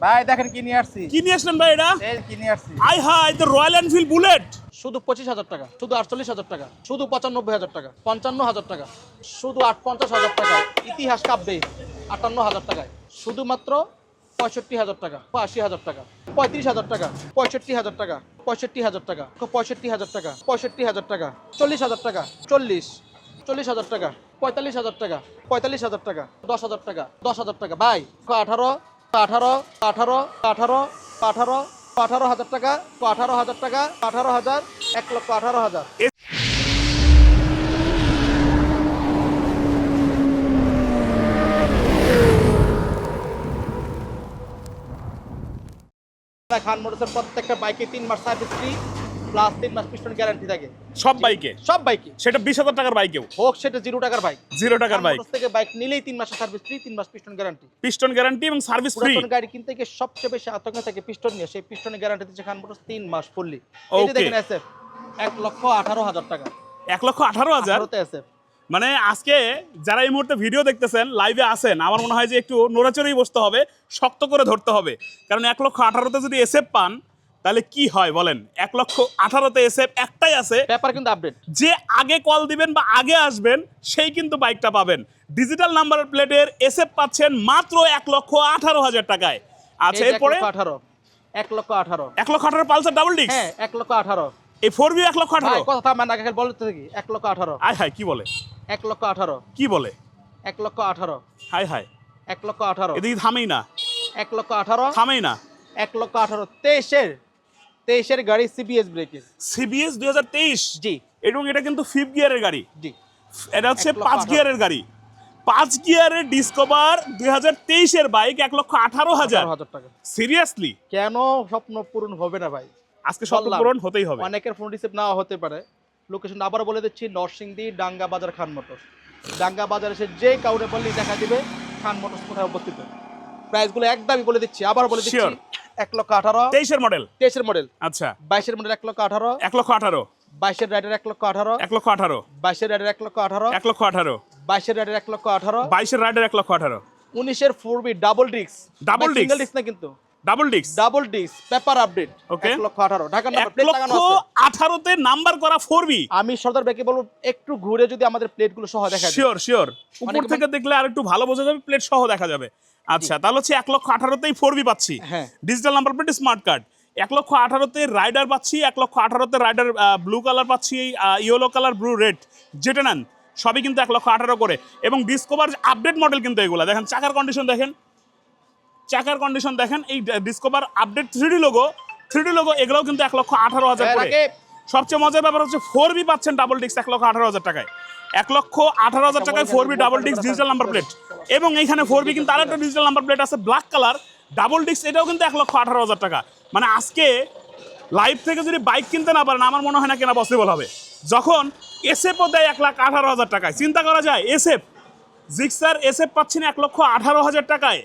ভাই দেখেন কি নিয়ে আসছি। কি নিয়ে আসলেন ভাই এটা? কি নিয়ে আসছি? আই হাই দ্য রয়্যাল এনফিল্ড বুলেট শুধু পঁচিশ হাজার টাকা শুধু আটচল্লিশ হাজার টাকা শুধু পঁচানব্বই হাজার টাকা পঞ্চান্ন হাজার টাকা শুধু আট পঞ্চাশ হাজার টাকা ইতিহাস কাব্যে আটান্ন হাজার টাকায়। শুধুমাত্র পঁয়ষট্টি হাজার টাকা আশি হাজার টাকা পঁয়ত্রিশ হাজার টাকা পঁয়ষট্টি হাজার টাকা পঁয়ষট্টি হাজার টাকা পঁয়ষট্টি হাজার টাকা পঁয়ষট্টি হাজার টাকা চল্লিশ হাজার টাকা চল্লিশ চল্লিশ হাজার টাকা পঁয়তাল্লিশ হাজার টাকা পঁয়তাল্লিশ হাজার টাকা দশ হাজার টাকা দশ হাজার টাকা। ভাই আঠারো আঠারো আঠারো আঠারো আঠারো আঠারো হাজার টাকা, আঠারো হাজার টাকা, আঠারো হাজার, এক লক্ষ আঠারো হাজার। খান মোটরসের প্রত্যেকটা বাইকে তিন মাস সার্ভিস ফ্রি প্লাস তিন মাস পিস্টন গ্যারান্টি থাকে। সব বাইকে সব বাইকে সেটা বিশ হাজার টাকার বাইকেও হোক সেটা জিরো টাকার বাইক জিরো টাকার বাইক থেকে বাইক নিলেই তিন মাসের সার্ভিস ফ্রি তিন মাস পিস্টন গ্যারান্টি পিস্টন গ্যারান্টি এবং সার্ভিস ফ্রি গাড়ি কিনতে গিয়ে সবচেয়ে বেশি আতঙ্ক থাকে পিস্টন নিয়ে। সেই পিস্টনের গ্যারান্টি দিচ্ছে খান মোটরস তিন মাস ফুললি Okay. দেখেন এসএফ এক লক্ষ আঠারো হাজার টাকা। এক লক্ষ আঠারো হাজার? এসএফ মানে আজকে যারা এই মুহূর্তে ভিডিও দেখতেছেন লাইভে আসেন আমার মনে হয় যে একটু নড়াচড়েই বসতে হবে শক্ত করে ধরতে হবে। কারণ এক লক্ষ আঠারোতে যদি এসএফ পান তাহলে কি হয় বলেন এক লক্ষ আঠারোতে এসএফ একটাই আছে ব্যাপার কিন্তু আপডেট যে আগে কল দিবেন বা আগে আসবেন সেই কিন্তু বাইকটা পাবেন ডিজিটাল নাম্বার প্লেটের এসএফ পাচ্ছেন মাত্র এক লক্ষ আঠারো হাজার টাকায় আচ্ছা এরপরে আঠারো এক লক্ষ আঠারো এক লক্ষ আঠারো পালসার ডাবল ডিস্ক হ্যাঁ এক লক্ষ আঠারো এই ফোর বি এক লক্ষ আঠারো কথা থামান আগে বলতে থাকি এক লক্ষ আঠারো আয় হায় কি বলে এক লক্ষ আঠারো কি বলে এক লক্ষ আঠারো হায় হায় এক লক্ষ আঠারো এদিকে থামেই না এক লক্ষ আঠারো থামেই না এক লক্ষ আঠারো তেইশের তেইশের গাড়ি সিবিএস ব্রেকের সিবিএস দুই হাজার তেইশ? জি। এবং এটা কিন্তু ফিফথ গিয়ারের গাড়ি। জি। এটা হচ্ছে পাঁচ। গিয়ারের গাড়ি। পাঁচ গিয়ারের ডিসকভার দুই হাজার তেইশের বাইক এক লক্ষ আঠারো হাজার। টাকা। সিরিয়াসলি কেন স্বপ্ন পূরণ হবে না ভাই? আজকে স্বপ্ন পূরণ হতেই হবে। অনেকের ফোন রিসিভ নাও হতে পারে। লোকেশন আবার বলে দিচ্ছি নরসিংদী ডাঙ্গা বাজার খান মোটর ডাঙ্গা বাজার এসে যে কাউরে বললেই দেখা দিবে খান মোটরস কোথায় অবস্থিত? প্রাইসগুলো একদমই বলে দিচ্ছি আবার বলে দিচ্ছি এক লক্ষ আঠারো তেইশের মডেল তেইশের মডেল আচ্ছা বাইশের মডেল এক লক্ষ আঠারো এক লক্ষ আঠারো বাইশের রাইডার এক লক্ষ আঠারো এক লক্ষ আঠারো বাইশের রাইডার এক লক্ষ আঠারো এক লক্ষ আঠারো বাইশের রাইডার এক লক্ষ আঠারো বাইশের রাইডার এক লক্ষ আঠারো উনিশের four V double disc Double disc? Single disc না কিন্তু double disc double disc paper update Okay. এক লক্ষ আঠারো ঢাকা এক নাম্বার প্লেট লাগানো আছে আঠারোতে নাম্বার করা ফোর বি আমি সর্দার ব্যাকে বলব একটু ঘুরে যদি আমাদের প্লেটগুলো সহ দেখা যায় শিওর শিওর উপর থেকে দেখলে আর একটু ভালো বোঝা যাবে প্লেট সহ দেখা যাবে আচ্ছা তাহলে হচ্ছে এক লক্ষ আঠারোতেই ফোর বি পাচ্ছি। হ্যাঁ। Digital number plate smart card এক লক্ষ আঠারোতে রাইডার পাচ্ছি এক লক্ষ আঠারোতে রাইডার ব্লু কালার পাচ্ছি ইয়েলো কালার ব্লু রেড যেটা নেন সবই কিন্তু এক লক্ষ আঠারো করে। এবং ডিসকভার আপডেট মডেল কিন্তু এগুলো। দেখেন চাকার কন্ডিশন দেখেন। চাকার কন্ডিশন দেখেন এই Discover update three D logo three D logo এগুলোও কিন্তু এক লক্ষ আঠারো হাজার এর করে। সবচেয়ে মজার ব্যাপার হচ্ছে ফোর বি পাচ্ছেন ডাবল ডিস্ক এক লক্ষ আঠারো হাজার টাকায়। এক লক্ষ আঠারো হাজার টাকায় four V double disc digital number plate এবং এইখানে ফোর বি কিন্তু আরেকটা ডিজিটাল নাম্বার প্লেট আছে ব্ল্যাক কালার ডাবল ডিস্ক এটাও কিন্তু এক লক্ষ আঠারো হাজার টাকা। মানে আজকে লাইভ থেকে যদি বাইক কিনতে না পারেন আমার মনে হয় না কেনা পসিবল হবে। যখন এসএফও দেয় এক লাখ আঠারো হাজার টাকায় চিন্তা করা যায় এসএফ জিক্সার এসএফ পাচ্ছেন এক লক্ষ আঠারো হাজার টাকায়।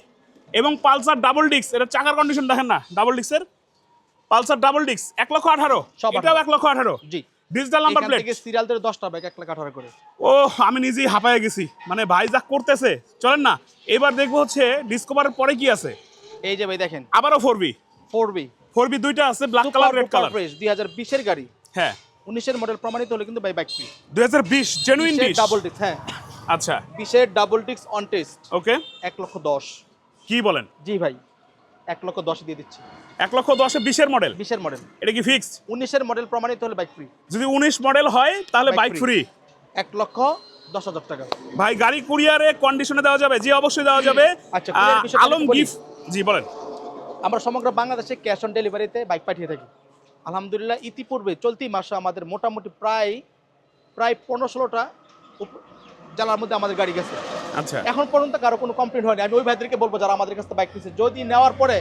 এবং পালসার ডাবল ডিস্ক এটা চাকার কন্ডিশন দেখেন না ডাবল ডিস্কের পালসার ডাবল ডিস্ক এক লক্ষ আঠারো সব এটাও এক লক্ষ আঠারো। জি। ডিজিটাল নাম্বার প্লেট থেকে সিরিয়াল ধরে দশটা বাইক এক লাখ আঠারো করে। ও আমি নিজেই হাঁপায়ে গেছি। মানে ভাই যা করতেছে চলেন না। এবার দেখব হচ্ছে ডিসকভারের পরে কি আছে। এই যে ভাই দেখেন। আবারও four V four V four V দুইটা আছে black colour red colour fresh দুই হাজার বিশের গাড়ি। হ্যাঁ। উনিশের মডেল প্রমাণিত হলে কিন্তু ভাই বাইক ফ্রি দুই হাজার বিশ জেনুইন বিশ। ডাবল ডিস্ক হ্যাঁ। আচ্ছা। বিশের double disc on test okay এক লক্ষ দশ। কি বলেন? জি ভাই এক লক্ষ দশ দিয়ে দিচ্ছি। এক লক্ষ দশে বিশের মডেল বিশের মডেল এটা কি ফিক্স উনিশের মডেল প্রমাণিত হলে বাইক ফ্রি যদি উনিশ মডেল হয় তাহলে বাইক ফ্রি এক লক্ষ দশ হাজার টাকা। ভাই গাড়ি কুরিয়ারে কন্ডিশনে দেওয়া যাবে জি অবশ্যই দেওয়া যাবে। আচ্ছা, আলম গিফট জি বলেন। আমরা সমগ্র বাংলাদেশে ক্যাশ অন ডেলিভারিতে বাইক পাঠিয়ে থাকি। আলহামদুলিল্লাহ ইতিপূর্বে চলতি মাসে আমাদের মোটামুটি প্রায় প্রায় পনেরো ষোলোটা জেলার মধ্যে আমাদের গাড়ি গেছে। আচ্ছা। এখন পর্যন্ত কারও কোনো কমপ্লেন হয়নি। আমি ওই ভাইদেরকে বলব যারা আমাদের কাছে বাইক নিচ্ছে যদি নেওয়ার পরে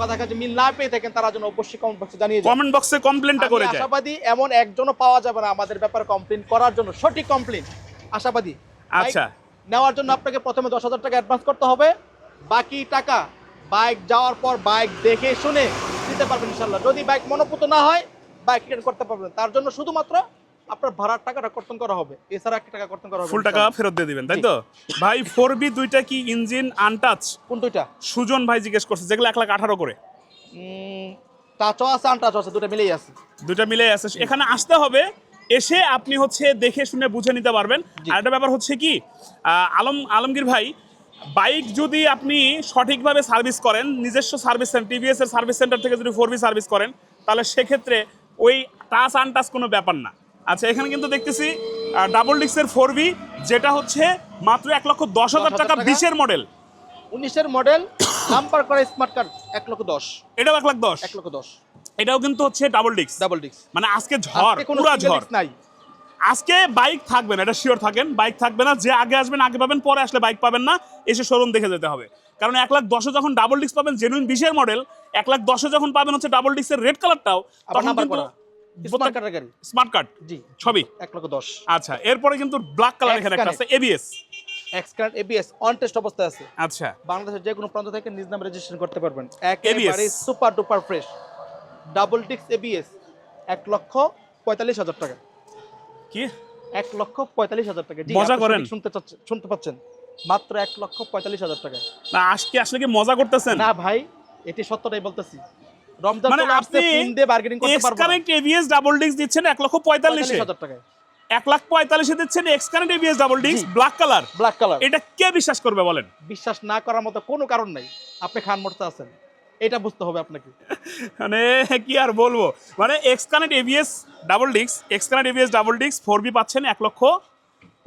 কথা কাছে মিল না পেয়ে থাকেন তারা যেন অবশ্যই কমেন্ট বক্সে জানিয়ে কমেন্ট বক্সে কমপ্লেনটা করে যায়। আশাবাদী এমন একজনও পাওয়া যাবে না আমাদের ব্যাপারে কমপ্লেন করার জন্য। সঠিক কমপ্লেন আশাবাদী। আচ্ছা। নেওয়ার জন্য আপনাকে প্রথমে দশ হাজার টাকা অ্যাডভান্স করতে হবে। বাকি টাকা বাইক যাওয়ার পর বাইক দেখে শুনে দিতে পারবেন ইনশাল্লাহ যদি বাইক মনোপুত না হয় বাইক রিটার্ন করতে পারবেন। তার জন্য শুধুমাত্র আপনার ভাড়ার টাকাটা কর্তন করা হবে। এছাড়া একটা টাকা কর্তন করা হবে। ফুল টাকা ফেরত দিয়ে দিবেন তাই তো? ভাই ফোর বি দুইটা কি ইঞ্জিন আনটাচ কোন দুইটা? সুজন ভাই জিজ্ঞেস করছে যেগুলো এক লাখ আঠারো করে। টাচও আছে আনটাচও আছে দুটো মিলেই আছে। দুইটা মিলে আছে। এখানে আসতে হবে এসে আপনি হচ্ছে দেখে শুনে বুঝে নিতে পারবেন। আর একটা ব্যাপার হচ্ছে কি আলম আলমগীর ভাই বাইক যদি আপনি সঠিকভাবে সার্ভিস করেন নিজস্ব সার্ভিস সেন্টার টিভিএস এর সার্ভিস সেন্টার থেকে যদি ফোর বি সার্ভিস করেন তাহলে সেক্ষেত্রে ওই টাচ আনটাচ কোনো ব্যাপার না। আচ্ছা এখানে কিন্তু দেখতেছি ডাবল ডিক্সের ফোর বি যেটা হচ্ছে মাত্র এক লক্ষ দশ হাজার টাকা। বিশের মডেল উনিশের মডেল নাম্বার করা স্মার্ট কার্ড এক লক্ষ দশ। এটাও এক লাখ দশ। এক লক্ষ দশ। এটাও কিন্তু হচ্ছে ডাবল ডিক্স ডাবল ডিস্ক মানে আজকে ঝড় পুরা ঝড়। নাই। আজকে বাইক থাকবে না এটা শিওর থাকেন বাইক থাকবে না যে আগে আসবেন আগে পাবেন পরে আসলে বাইক পাবেন না এসে শোরুম দেখে যেতে হবে। কারণ এক লাখ দশে যখন ডাবল ডিক্স পাবেন জেনুইন বিশের মডেল এক লাখ দশে যখন পাবেন হচ্ছে ডাবল ডিস্কের রেড কালারটাও তখন কিন্তু স্মার্ট কার্ডের গাড়ি স্মার্ট কার্ড জি। ছবি? এক লক্ষ দশ। আচ্ছা এরপরে কিন্তু ব্ল্যাক কালার এখানে একটা আছে ABS X ABS on test অবস্থায় আছে। আচ্ছা। বাংলাদেশের যে কোনো প্রান্ত থেকে নিজ নামে রেজিস্ট্রেশন করতে পারবেন। একেবারে super duper fresh double disc ABS এক লক্ষ পঁয়তাল্লিশ হাজার টাকা। কি? এক লক্ষ পঁয়তাল্লিশ হাজার টাকা। মজা করেন? শুনতে চাচ্ছেন শুনতে পাচ্ছেন। মাত্র এক লক্ষ পঁয়তাল্লিশ হাজার টাকা। না আজকে আসলে কি মজা করতেছেন? না ভাই এটি সত্যটাই বলতেছি। রমজান মানে আপনি বার্গেনিং করতে এক্স পারব না। কানেক্ট এবিএস ডাবল ডিস্ক দিচ্ছেন লক্ষ টাকায়। এক লাখ পঁয়তাল্লিশে দিচ্ছেন ABS double disc black colour black colour এটা কে বিশ্বাস করবে বলেন? বিশ্বাস না করার মতো কোনো কারণ নাই। আপনি খান মোড়তে আছেন। এটা বুঝতে হবে আপনাকে। মানে কি আর বলব? মানে ABS double disc ABS double disc four V পাচ্ছেন এক লক্ষ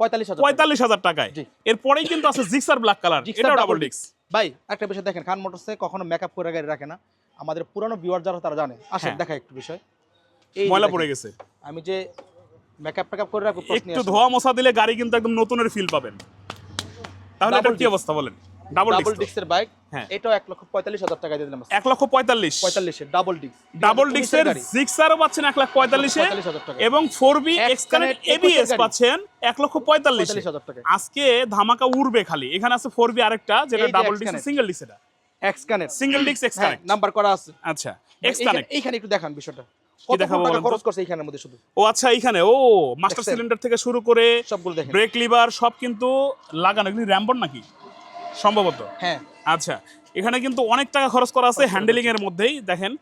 পঁয়তাল্লিশ হাজার পঁয়তাল্লিশ হাজার টাকায়। এরপরেই কিন্তু আছে Gixxer black colour double double disc ভাই একটা বিষয় দেখেন খান মোটরসে কখনো মেকআপ করে গাড়ি রাখে না। আমাদের পুরানো ভিউয়ার যারা তারা জানে। আসেন হ্যাঁ। দেখা একটু বিষয়। এই ময়লা পড়ে গেছে। আমি যে মেকআপ টেকআপ করে রাখব একটু ধোয়া মশা দিলে গাড়ি কিন্তু একদম নতুনের ফিল পাবেন। তাহলে এটা কি অবস্থা বলেন? ডাবল ডাবল ডিস্ক ডিস্কের বাইক হ্যাঁ। এটাও এক লক্ষ পঁয়তাল্লিশ হাজার টাকা দিয়ে দিলাম এক লক্ষ পঁয়তাল্লিশ। পঁয়তাল্লিশে ডাবল ডিস্ক ডাবল ডিস্কের পাচ্ছেন এক লাখ পঁয়তাল্লিশে এবং four V X X connect ABS পাচ্ছেন এক লক্ষ পঁয়তাল্লিশ। হাজার টাকা। আজকে ধামাকা উড়বে খালি। এখানে আছে ফোর বি আরেকটা যেটা ডাবল ডিস্ক সিঙ্গেল ডিস্ক এটা। X connect single disc X connect number করা আছে। আচ্ছা এক্স এইখানে- কানেক্ট এইখানে একটু দেখান বিষয়টা। কত টাকা খরচ করছে এইখানের মধ্যে শুধু? ও আচ্ছা এইখানে। ও মাস্টার সিলিন্ডার থেকে শুরু করে সবগুলো দেখেন। ব্রেক লিভার সব কিন্তু লাগানো। এগুলি র্যাম্বন নাকি? সম্ভবত। হ্যাঁ। আচ্ছা এখানে কিন্তু অনেক টাকা খরচ করা আছে হ্যান্ডেলিং এর মধ্যেই। দেখেন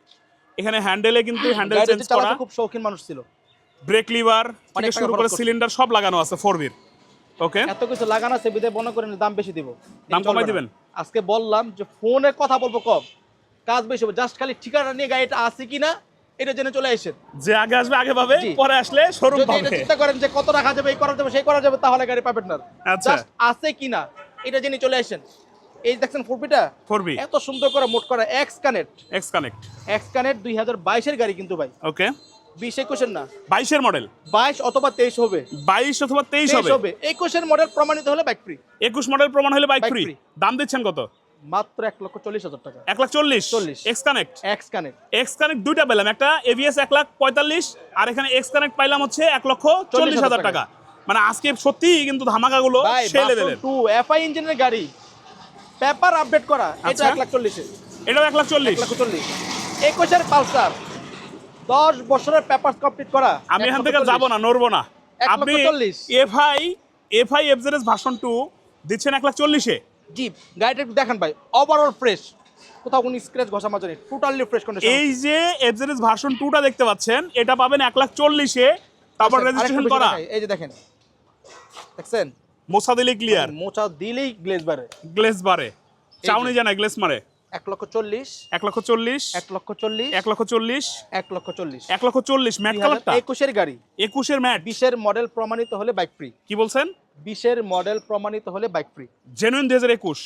এখানে হ্যান্ডেলে কিন্তু হ্যান্ডেল চেঞ্জ করা। খুব শৌখিন মানুষ ছিল। ব্রেক লিভার অনেক শুরু করে সিলিন্ডার সব লাগানো আছে ফোর বির ওকে। এত কিছু লাগানো আছে বিদায় মনে করেন দাম বেশি দিব। দাম কমাই দিবেন? আজকে বললাম যে ফোনে কথা বলব কম। কাজ বেশি হবে জাস্ট খালি ঠিকানা নিয়ে গাড়িটা আছে কিনা এটা জেনে চলে আসেন। যে আগে আসবে আগে পাবে পরে আসলে শোরুম যদি চিন্তা করেন যে কত রাখা যাবে এই করা যাবে সেই করা যাবে তাহলে গাড়ি পাবেন না। আচ্ছা। জাস্ট আছে কিনা এটা জেনে চলে আসেন। এই দেখছেন ফুরপিটা ফোর বি এত সুন্দর করে মোট করা X connect X connect X connect দুই হাজার বাইশের গাড়ি কিন্তু ভাই। ওকে। বিশ একুশের না। বাইশের মডেল। বাইশ অথবা তেইশ হবে। বাইশ অথবা তেইশ হবে। একুশের মডেল প্রমাণিত হলে বাইক ফ্রি একুশ মডেল প্রমাণ হলে বাইক ফ্রি দাম দিচ্ছেন কত? মাত্র এক লক্ষ চল্লিশ হাজার টাকা। এক লাখ চল্লিশ। 40 X connect X connect X connect দুইটা পেলাম। একটা এভিএস এক লাখ পঁয়তাল্লিশ আর এখানে এক্স কানেক্ট পাইলাম হচ্ছে এক লক্ষ চল্লিশ হাজার টাকা। মানে আজকে সত্যি কিন্তু ধামাকাগুলো সেই লেভেলের টু এফআই ইঞ্জিনের গাড়ি। পেপার আপডেট করা। এটা আচ্ছা। এক লাখ চল্লিশে। এটাও এক লাখ এক চল্লিশ লক্ষ চল্লিশ। একুশের পালসার দশ বছরের পেপার কমপ্লিট করা। আমি এখান থেকে। যাব না নড়বো না। আপনি। FI FI FZS version two দিচ্ছেন এক লাখ চল্লিশে। জি গাড়িটা একটু দেখেন ভাই ওভারঅল ফ্রেশ কোথাও কোনো স্ক্র্যাচ ঘষা মাজা নেই টোটালি ফ্রেশ কন্ডিশন এই যে এফজেডএস ভার্সন টুটা দেখতে পাচ্ছেন এটা পাবেন এক লাখ চল্লিশে। তারপর রেজিস্ট্রেশন করা। এই যে দেখেন দেখছেন? মোসা দিলে ক্লিয়ার মোচা দিলেই গ্লেজ বাড়ে। গ্লেস বারে চাউনি জানায় গ্লেস মারে। এক লক্ষ চল্লিশ এক লক্ষ চল্লিশ এক লক্ষ চল্লিশ এক লক্ষ চল্লিশ এক লক্ষ চল্লিশ এক লক্ষ চল্লিশ ম্যাট কালারটা একুশের গাড়ি একুশের ম্যাট বিশের মডেল প্রমাণিত হলে বাইক ফ্রি কি বলছেন বিশের মডেল প্রমাণিত হলে বাইক ফ্রি জেনুইন দুই হাজার একুশ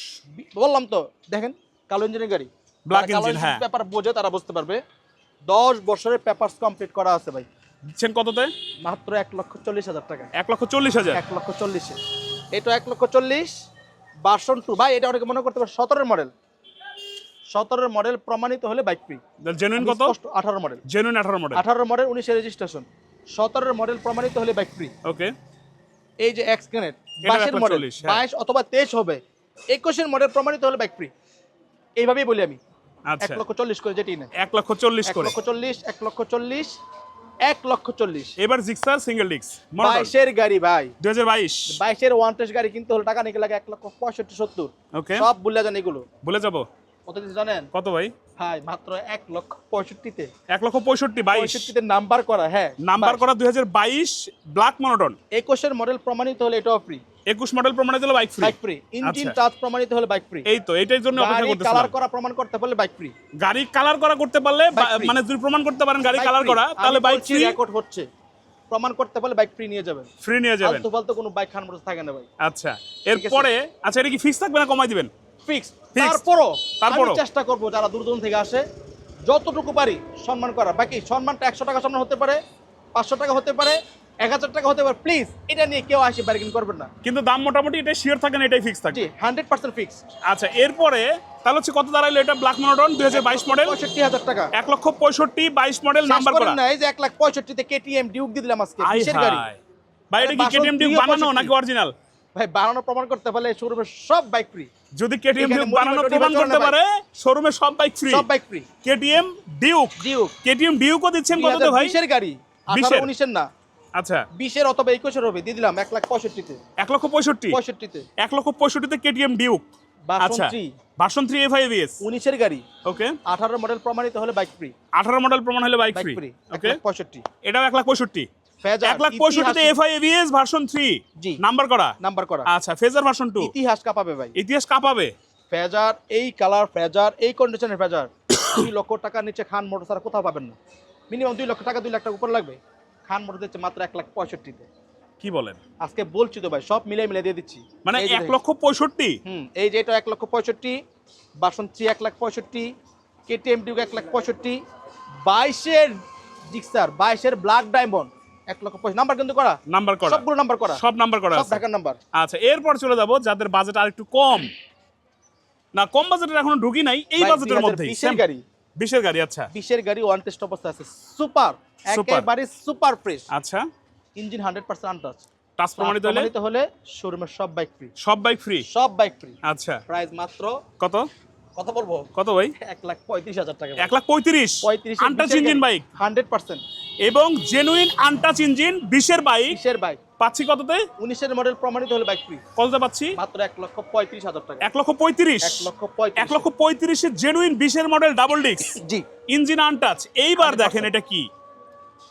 বললাম তো দেখেন কালো ইঞ্জিনের গাড়ি হ্যাঁ। ব্যাপার বোঝে তারা বুঝতে পারবে দশ বছরের পেপার কমপ্লিট করা আছে ভাই দিচ্ছেন কততে মাত্র এক লক্ষ চল্লিশ হাজার টাকা এক লক্ষ চল্লিশ হাজার এক লক্ষ চল্লিশে এটা এক লক্ষ চল্লিশ বাসন টু ভাই এটা অনেকে মনে করতে পারে সতেরোর মডেল সতেরোর মডেল প্রমাণিত হলে বাইক ফ্রি জেনুইন কত? আঠারো মডেল জেনুইন আঠারো মডেল আঠারো মডেল উনিশের রেজিস্ট্রেশন সতেরোর মডেল প্রমাণিত হলে বাইক ফ্রি ওকে এই যে এক্স এটা বাইশের এক মডেল হ্যাঁ। বাইশ অথবা তেইশ হবে। একুশের মডেল প্রমাণিত হলে বাইক ফ্রি এইভাবেই বলি আমি। এক আচ্ছা লক্ষ চল্লিশ করে যেটি না এক লক্ষ চল্লিশ এক করে। লক্ষ চল্লিশ এক লক্ষ চল্লিশ এক লক্ষ চল্লিশ। এবার জিক্সার সিঙ্গেল ডিক্স বাইশের গাড়ি ভাই। দুই হাজার বাইশ। বাইশের ওয়ান টেস্ট গাড়ি কিনতে হলে টাকা নিকে লাগে এক লক্ষ পঁয়ষট্টি সত্তর। ওকে সব বললে জান এগুলো। বলে যাব। কত দিতে জানেন? কত ভাই? ভাই মাত্র এক লক্ষ পঁয়ষট্টিতে। এক লক্ষ পঁয়ষট্টি পঁয়ষট্টিতে নাম্বার করা হ্যাঁ নাম্বার করা দুই হাজার বাইশ ব্ল্যাক মনোটন একুশের মডেল প্রমাণিত হলে এটাও ফ্রি একুশ মডেল প্রমাণিত হলো bike free bike free engine. Touch প্রমাণিত হলে বাইক ফ্রি এই তো এটার জন্য অপেক্ষা গাড়ি করতেছিলাম। কালার করা প্রমাণ করতে পারলে বাইক ফ্রি গাড়ি কালার করা করতে পারলে। মানে যদি প্রমাণ করতে পারেন গাড়ি কালার করা তাহলে বাইক ফ্রি রেকর্ড হচ্ছে। প্রমাণ করতে পারলে বাইক ফ্রি নিয়ে যাবেন। ফ্রি নিয়ে যাবেন। ফালতু ফালতু কোনো বাইক খান থাকে না ভাই। আচ্ছা। এরপরে আচ্ছা এটা কি ফিক্স থাকবে না কমাই দিবেন? ফিক্স তারপরও তারপরও? চেষ্টা করব যারা দূর দূর থেকে আসে যতটুকু পারি সম্মান করা বাকি সম্মানটা একশো টাকা সম্মান হতে পারে পাঁচশো টাকা হতে পারে এক হাজার টাকা হতে পারে। প্লিজ এটা নিয়ে কেউ আসে বার্গেন করবেন না। কিন্তু দাম মোটামুটি এটা শিওর থাকে না এটাই ফিক্স থাকে। হান্ড্রেড পার্সেন্ট ফিক্স আচ্ছা এরপরে তাহলে হচ্ছে কত দাঁড়াইলো এটা? ব্ল্যাক মনোটন দুই হাজার বাইশ মডেল পঁয়ষট্টি হাজার টাকা। এক লক্ষ পঁয়ষট্টি বাইশ মডেল নাম্বার করা। না এই যে এক লাখ পঁয়ষট্টিতে কেটিএম ডিউক দিয়ে দিলাম আজকে ভাই এটা কি কেটিএম ডিউক বানানো নাকি অরিজিনাল ভাই বানানো প্রমাণ করতে পারলে শোরুমের সব বাইক ফ্রি যদি কেটিএম ডিউক বানানো প্রমাণ করতে পারে শোরুমে সব বাইক ফ্রি সব bike free KTM Duke Duke KTM ডিউকও দিচ্ছেন কততে ভাই? বিশের গাড়ি। আঠারো বিশের? উনিশের না। আচ্ছা। বিশের অথবা একুশের হবে দিয়ে দিলাম এক লাখ পঁয়ষট্টিতে। এক লক্ষ পঁয়ষট্টি? পঁয়ষট্টিতে। এক লক্ষ পঁয়ষট্টিতে কেটিএম ডিউক আচ্ছা। ভার্সন থ্রি এফ আইভিএস উনিশের গাড়ি। ওকে আঠারো মডেল প্রমাণিত হলে বাইক ফ্রি আঠারো মডেল প্রমাণ হলে বাইক ফ্রি ওকে লাখ পঁয়ষট্টি। এটাও এক লাখ পঁয়ষট্টি। ফেজার এক লাখ পঁয়ষট্টিতে ভার্সন থ্রি জি। নাম্বার করা? নাম্বার করা। আচ্ছা ফেজার ভার্সন টু ইতিহাস কাঁপাবে ভাই। ইতিহাস কাঁপাবে? ফেজার এই কালার ফেজার এই কন্ডিশনের ফেজার। দুই লক্ষ টাকার নিচে খান মোটর ছাড়া কোথাও পাবেন না। মিনিমাম দুই লক্ষ টাকা দুই লাখ টাকা উপর লাগবে। খান মোটর দিচ্ছে মাত্র এক লাখ পঁয়ষট্টিতে। কি বলেন? আজকে বলছি তো ভাই সব মিলে মিলে দিয়ে দিচ্ছি। মানে এক লক্ষ পঁয়ষট্টি? হুম এই যে এটা এক লক্ষ পঁয়ষট্টি বাসন্তী এক লাখ পঁয়ষট্টি কেটিএম এক লাখ পঁয়ষট্টি বাইশের জিক্সার বাইশের ব্ল্যাক ডায়মন্ড এক লক্ষ পঁয়ষট্টি নাম্বার কিন্তু করা? নাম্বার করা। সবগুলো নাম্বার করা। সব নাম্বার করা সব ঢাকার নাম্বার আচ্ছা এরপর চলে যাব যাদের বাজেট আর একটু কম। না কম বাজেটের এখনও ঢুকি নাই এই বাজেটের 2020 মধ্যেই। বিশের গাড়ি। বিশের গাড়ি আচ্ছা। বিশের গাড়ি ওয়ান টেস্ট অবস্থা আছে। সুপার। একেবারে সুপার ফ্রেশ আচ্ছা। Engine hundred percent untouch touch প্রমাণিত হলে? হলে শোরুমের সব বাইক ফ্রি সব বাইক ফ্রি সব বাইক ফ্রি আচ্ছা। প্রাইস মাত্র কত? কত বলব? কত ভাই? এক লাখ পঁয়ত্রিশ হাজার টাকা এক লাখ পঁয়ত্রিশ? পঁয়ত্রিশ untouch engine bike? Hundred percent. এবং জেনুইন আনটাচ ইঞ্জিন বিশের বাইক? বিশের বাইক। পাচ্ছি কততে? উনিশের মডেল প্রমাণিত হলে বাইক ফ্রি কততে পাচ্ছি? মাত্র এক লক্ষ পঁয়ত্রিশ হাজার টাকা। এক লক্ষ পঁয়ত্রিশ? এক লক্ষ পঁয়ত্রিশ। এক লক্ষ পঁয়ত্রিশের জেনুইন বিশের মডেল ডাবল ডিস্ক? জি। Engine untouch. এইবার দেখেন এটা কি?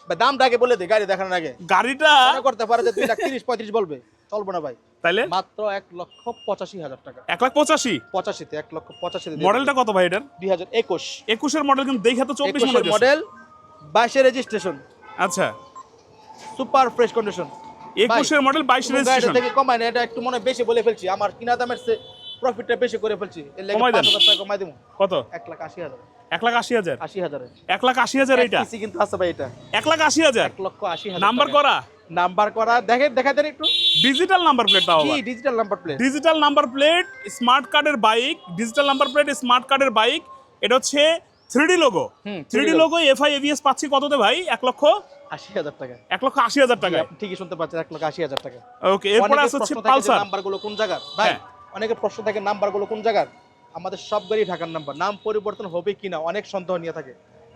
বা দামটা আগে বলে দে গাড়ি দেখানোর আগে। গাড়িটা করতে পারে যে দুই লাখ তিরিশ পঁয়ত্রিশ বলবে। চলবো না ভাই। তাইলে? মাত্র এক লক্ষ পঁচাশি হাজার টাকা। এক লাখ পঁচাশি? পঁচাশিতে এক লক্ষ পঁচাশিতে মডেলটা কত ভাই এটার? দুই হাজার একুশ। একুশের মডেল কিন্তু দেখে তো চব্বিশ মডেল বাইশের রেজিস্ট্রেশন আচ্ছা। সুপার ফ্রেশ কন্ডিশন একুশের মডেল বাইশ রেজিস্ট্রেশন থেকে কমাই না এটা একটু মনে বেশি বলে ফেলছি। আমার কিনা দামের চেয়ে প্রফিটটা বেশি করে ফেলছি। এর লেগে কমাই দেন। পাঁচ হাজার টাকা কমাই দেবো। কত? এক লাখ আশি হাজার। এক লাখ আশি হাজার। আশি হাজারে এক লাখ আশি হাজার এইটা? পিসি কিন্তু আছে ভাই এটা। এক লাখ আশি হাজার? এক লক্ষ আশি হাজার নাম্বার করা? নাম্বার করা দেখেন দেখা দেন একটু। ডিজিটাল নাম্বার প্লেট তাও কি digital number plate digital number plate smart কার্ডের bike digital number plate smart কার্ডের বাইক এটা হচ্ছে three D logo three D 3D logo FI ABS পাচ্ছি কততে ভাই? এক লক্ষ? আশি হাজার টাকা। এক লক্ষ আশি হাজার আপনি ঠিকই শুনতে পাচ্ছেন এক লক্ষ আশি হাজার টাকা। ওকে এরপর আছে হচ্ছে পালসার। নাম্বারগুলো কোন জায়গার? ভাই হ্যাঁ। অনেকের প্রশ্ন থাকে নাম্বারগুলো কোন জায়গার? আমাদের সব গাড়ি ঢাকার নাম্বার। নাম পরিবর্তন হবে কিনা? অনেক সন্দেহ নিয়ে থাকে।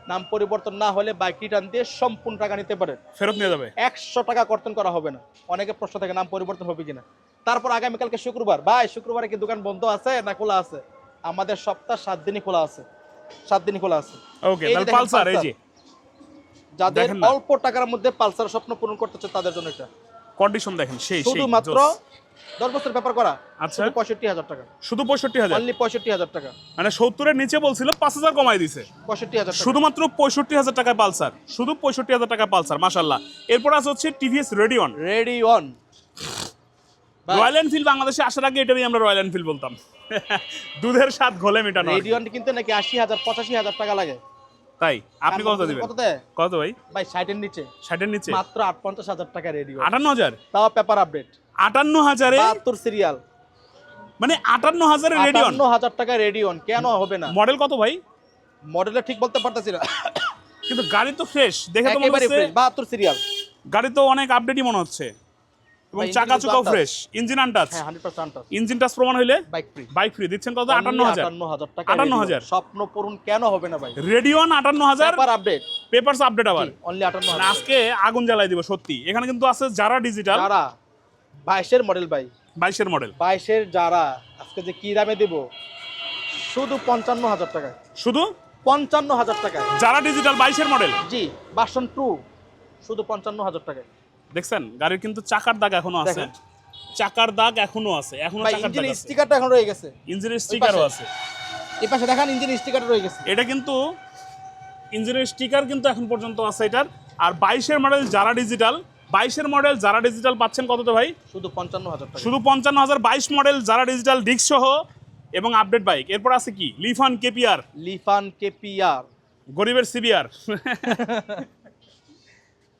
নাম পরিবর্তন না হলে বাইক রিটার্ন দিয়ে সম্পূর্ণ টাকা নিতে পারেন। ফেরত নিয়ে যাবে? একশো টাকা কর্তন করা হবে না। অনেকের প্রশ্ন থাকে নাম পরিবর্তন হবে কিনা। তারপর আগামীকালকে শুক্রবার। ভাই শুক্রবারে কি দোকান বন্ধ আছে না খোলা আছে? আমাদের সপ্তাহ সাত দিনই খোলা আছে। সাত দিনই খোলা আছে। ওকে পালসার এই যে। যাদের অল্প টাকার মধ্যে পালসার স্বপ্ন পূরণ করতে চায় তাদের জন্য এটা। কন্ডিশন দেখেন সেই শুধুমাত্র জোস। দশ বছর ব্যাপার করা। আচ্ছা। পঁয়ষট্টি হাজার টাকা। শুধু পঁয়ষট্টি হাজার? অনলি পঁয়ষট্টি হাজার টাকা। মানে সত্তরের নিচে বলছিল পাঁচ হাজার কমাই দিছে। পঁয়ষট্টি হাজার টাকা। শুধুমাত্র টাকায় পালসার। শুধু পঁয়ষট্টি হাজার টাকায় পালসার মাশাল্লাহ এরপর আছে হচ্ছে TVS Radeon Radeon Royal Enfield বাংলাদেশে আসার আগে এটারই আমরা রয়্যাল এনফিল্ড বলতাম। দুধের স্বাদ ঘোলে মেটানো আর কি। রেডি অন কিন্তু নাকি আশি হাজার পঁচাশি হাজার টাকা লাগে। তাই? আপনি কত দিবেন? কত কত ভাই? ভাই নিচে। নিচে? মাত্র আট পঞ্চাশ হাজার টাকা রেডি আটান্ন হাজার? তাও পেপার আপডেট। সিরিয়াল। মানে আটান্ন হাজারে রেডিয়ন আটান্ন হাজার টাকা কেন হবে না? মডেল কত ভাই? মডেলটা ঠিক বলতে পারতেছি না। কিন্তু গাড়ি তো ফ্রেশ দেখে তো মনে হচ্ছে বাহাত্তর সিরিয়াল। গাড়ি তো অনেক আপডেটই মনে হচ্ছে। এবং চাকা চুকাও ফ্রেশ ইঞ্জিন আনটাচ হ্যাঁ ইঞ্জিন টাচ প্রমাণ হইলে বাইক ফ্রি বাইক ফ্রি দিচ্ছেন কত? আটান্ন হাজার। আটান্ন হাজার টাকা 58,000 স্বপ্ন পূরণ কেন হবে না ভাই? রেডিওন আটান্ন হাজার। পেপার আপডেট পেপারস আপডেট আবার। অনলি আটান্ন আজকে আগুন জ্বালাই দিব সত্যি। এখানে কিন্তু আছে যারা ডিজিটাল যারা বাইশের মডেল ভাই। বাইশের মডেল বাইশের যারা আজকে যে কি দামে দেব? শুধু পঞ্চান্ন হাজার টাকায়। শুধু? পঞ্চান্ন হাজার টাকায়। যারা ডিজিটাল বাইশের মডেল জি বাসন টু শুধু পঞ্চান্ন হাজার টাকায়। দেখছেন? গাড়ির কিন্তু চাকার দাগ এখনও আছে। চাকার দাগ এখনও আছে এখনও চাকার দাগ স্টিকারটা এখন রয়ে গেছে। ইঞ্জিনের স্টিকারও আছে। এই পাশে দেখান ইঞ্জিন স্টিকারটা রয়ে গেছে। এটা কিন্তু ইঞ্জিনের স্টিকার কিন্তু এখন পর্যন্ত আছে এটার। আর বাইশের মডেল যারা ডিজিটাল বাইশের মডেল যারা ডিজিটাল পাচ্ছেন কততে ভাই? শুধু পঞ্চান্ন হাজার টাকা। শুধু পঞ্চান্ন হাজার বাইশ মডেল যারা ডিজিটাল ডিস্ক সহ এবং আপডেট বাইক এরপর আছে কি? Lifan KPR. Lifan KPR. গরিবের সিবিআর।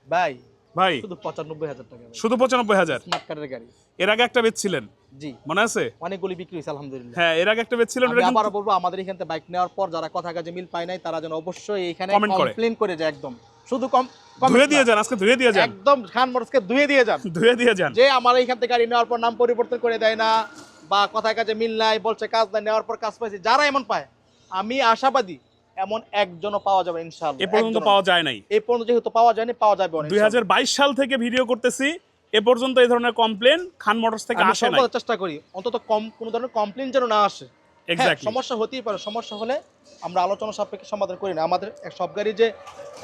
ভাই ভাই শুধু পঁচানব্বই হাজার টাকা শুধু পঁচানব্বই হাজার? স্মার্ট কার্ডের গাড়ি। এর আগে একটা বেচছিলেন জি। মনে আছে? অনেকগুলি বিক্রি হয়েছে আলহামদুলিল্লাহ। হ্যাঁ এর আগে একটা বেচছিলেন ওটা কিন্তু- আবার বলব আমাদের এখান থেকে বাইক নেওয়ার পর যারা কথা কাজে মিল পায় নাই তারা যেন অবশ্যই এখানে করে। যায় একদম। শুধু কম ধুয়ে দিয়ে যান আজকে ধুয়ে দিয়ে যান। একদম খান মোটরসকে ধুয়ে দিয়ে যান। ধুয়ে দিয়ে যান। যে আমার এইখান থেকে গাড়ি নেওয়ার পর নাম পরিবর্তন করে দেয় না বা কথায় কাজে মিল নাই বলছে কাজ নাই নেওয়ার পর কাজ পাইছে যারা এমন পায় আমি আশাবাদী এমন একজনও পাওয়া যাবে ইনশাআল্লাহ এ পর্যন্ত পাওয়া যায় নাই। এই পর্যন্ত যেহেতু পাওয়া যায়নি পাওয়া যাবে অনেক দুই সাল থেকে ভিডিও করতেছি এ পর্যন্ত এই ধরনের কমপ্লেন খান মোটরস থেকে আসে সর্বদা চেষ্টা করি অন্তত কম কোনো ধরনের কমপ্লেন যেন না আসে। হ্যাঁ, এক্স্যাক্টলি সমস্যা হতেই পারে সমস্যা হলে আমরা আলোচনা সাপেক্ষে সমাধান করি না। আমাদের সব গাড়ি যে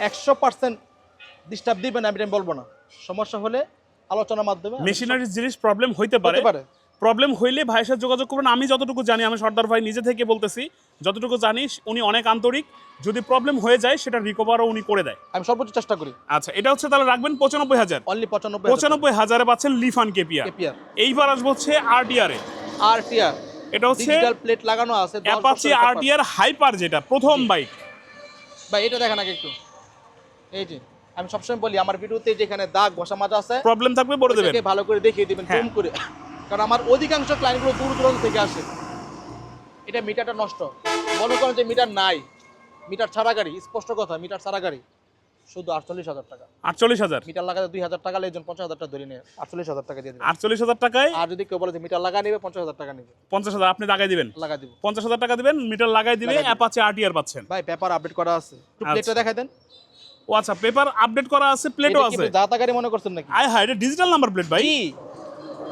একশো পার্সেন্ট ডিস্টার্ব দিবে না আমি বলব না। সমস্যা হলে আলোচনার মাধ্যমে আমি মেশিনারির জিনিস প্রবলেম হইতে পারে। প্রবলেম হইলে ভাইয়ের সাথে যোগাযোগ করবেন। আমি যতটুকু জানি আমি সর্দার ভাই নিজে থেকে বলতেছি যতটুকু জানি উনি অনেক আন্তরিক। যদি প্রবলেম হয়ে যায় সেটা রিকভারও উনি করে দেয়। আমি সর্বোচ্চ চেষ্টা করি। আচ্ছা এটা হচ্ছে তাহলে রাখবেন পঁচানব্বই হাজার। অনলি পঁচানব্বই পঁচানব্বই হাজারে পাচ্ছেন লিফান কেপিআর। এইবার আসব হচ্ছে আরটিআর এ। আর টিআর এটা হচ্ছে ডিজিটাল প্লেট লাগানো আছে অ্যাপাচি। আরটিআর হাইপার যেটা প্রথম বাইক। ভাই এটা দেখেন আগে একটু। এই যে আমি সবসময় বলি আমার ভিডিওতে যেখানে দাগ বসা মাজা আছে প্রবলেম থাকবে বলে দেবেন। ভালো করে দেখিয়ে দিবেন হ্যাঁ। জুম করে। কারণ আমার অধিকাংশ ক্লায়েন্টগুলো দূর দূরান্ত থেকে আসে। এটা মিটারটা নষ্ট। মনে করেন যে মিটার নাই। মিটার ছাড়া গাড়ি স্পষ্ট কথা মিটার ছাড়া গাড়ি। শুধু আটচল্লিশ হাজার টাকা। আটচল্লিশ হাজার? মিটার লাগাতে দুই হাজার টাকা লেজন পঞ্চাশ হাজার টাকা ধরে নিয়ে। আটচল্লিশ হাজার টাকা দিয়ে দেবে আটচল্লিশ হাজার টাকায়? আর যদি কেউ বলে যে মিটার লাগা নেবে পঞ্চাশ হাজার টাকা নেবে। পঞ্চাশ হাজার আপনি লাগাই দিবেন? লাগা দিব। পঞ্চাশ হাজার টাকা দিবেন মিটার লাগাই দিবে লাগাই। অ্যাপাচি আরটিআর পাচ্ছেন। ভাই পেপার আপডেট করা আছে। একটু আচ্ছা। প্লেটটা দেখাই দেন। ও আচ্ছা পেপার আপডেট করা আছে প্লেটও আছে। দাতা গাড়ি মনে করছেন নাকি? আয় হায় এটা ডিজিটাল নাম্বার প্লেট ভাই।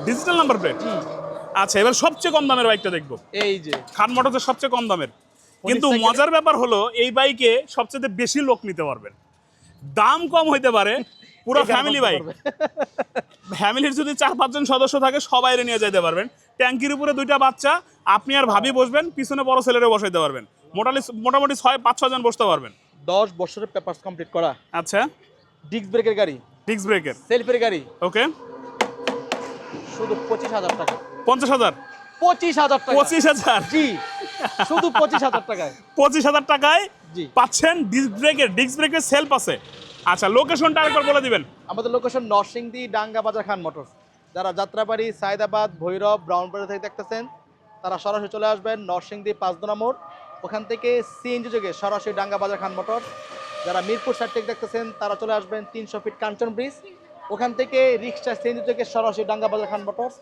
ডিজিটাল নাম্বার প্লেট আচ্ছা এবার সবচেয়ে কম দামের বাইকটা দেখব। এই যে। খান মোটরসের সবচেয়ে কম দামের। কিন্তু মজার ব্যাপার হলো এই বাইকে সবচেয়ে বেশি লোক নিতে পারবেন দাম কম হইতে পারে পুরো ফ্যামিলি বাইক ফ্যামিলির যদি চার পাঁচজন সদস্য থাকে সবাই নিয়ে যেতে পারবেন। ট্যাঙ্কির উপরে দুইটা বাচ্চা আপনি আর ভাবি বসবেন পিছনে বড় ছেলেরও বসাইতে পারবেন। মোটামুটি মোটামুটি ছয় পাঁচ ছজন বসতে পারবেন। দশ বছরের পেপার কমপ্লিট করা। আচ্ছা। ডিস্ক ব্রেকের গাড়ি। ডিস্ক ব্রেকের সেলফের গাড়ি। ওকে শুধু পঁচিশ হাজার টাকা। পঞ্চাশ হাজার? পঁচিশ হাজার টাকা। পঁচিশ হাজার? জি শুধু পঁচিশ হাজার টাকায়। পঁচিশ হাজার টাকায় জি। পাচ্ছেন ডিস্ক ব্রেকের ডিস্ক ব্রেকের সেলফ আছে। আচ্ছা লোকেশনটা আরেকবার বলে দিবেন। আমাদের লোকেশন নরসিংদী ডাঙ্গা বাজার খান যারা যাত্রাবাড়ি সায়দাবাদ ভৈরব ব্রাউনবাড়ি থেকে দেখতেছেন তারা সরাসরি চলে আসবেন নরসিংদী পাঁচদোনা মোড়। ওখান থেকে সিএনজি যোগে সরাসরি ডাঙ্গা বাজার খান মোটরস যারা মিরপুর সাইড থেকে দেখতেছেন তারা চলে আসবেন তিনশো ফিট কাঞ্চন ব্রিজ ওখান থেকে রিক্সা সেন্দু থেকে সরাসরি ডাঙ্গাবাজার খান মোটরস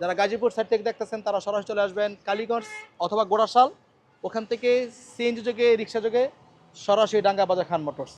যারা গাজীপুর সাইড থেকে দেখতেছেন, তারা সরাসরি চলে আসবেন কালীগঞ্জ অথবা গোড়াশাল। ওখান থেকে সিএনজি যোগে, রিক্সা যোগে সরাসরি ডাঙ্গাবাজার খান মোটরস।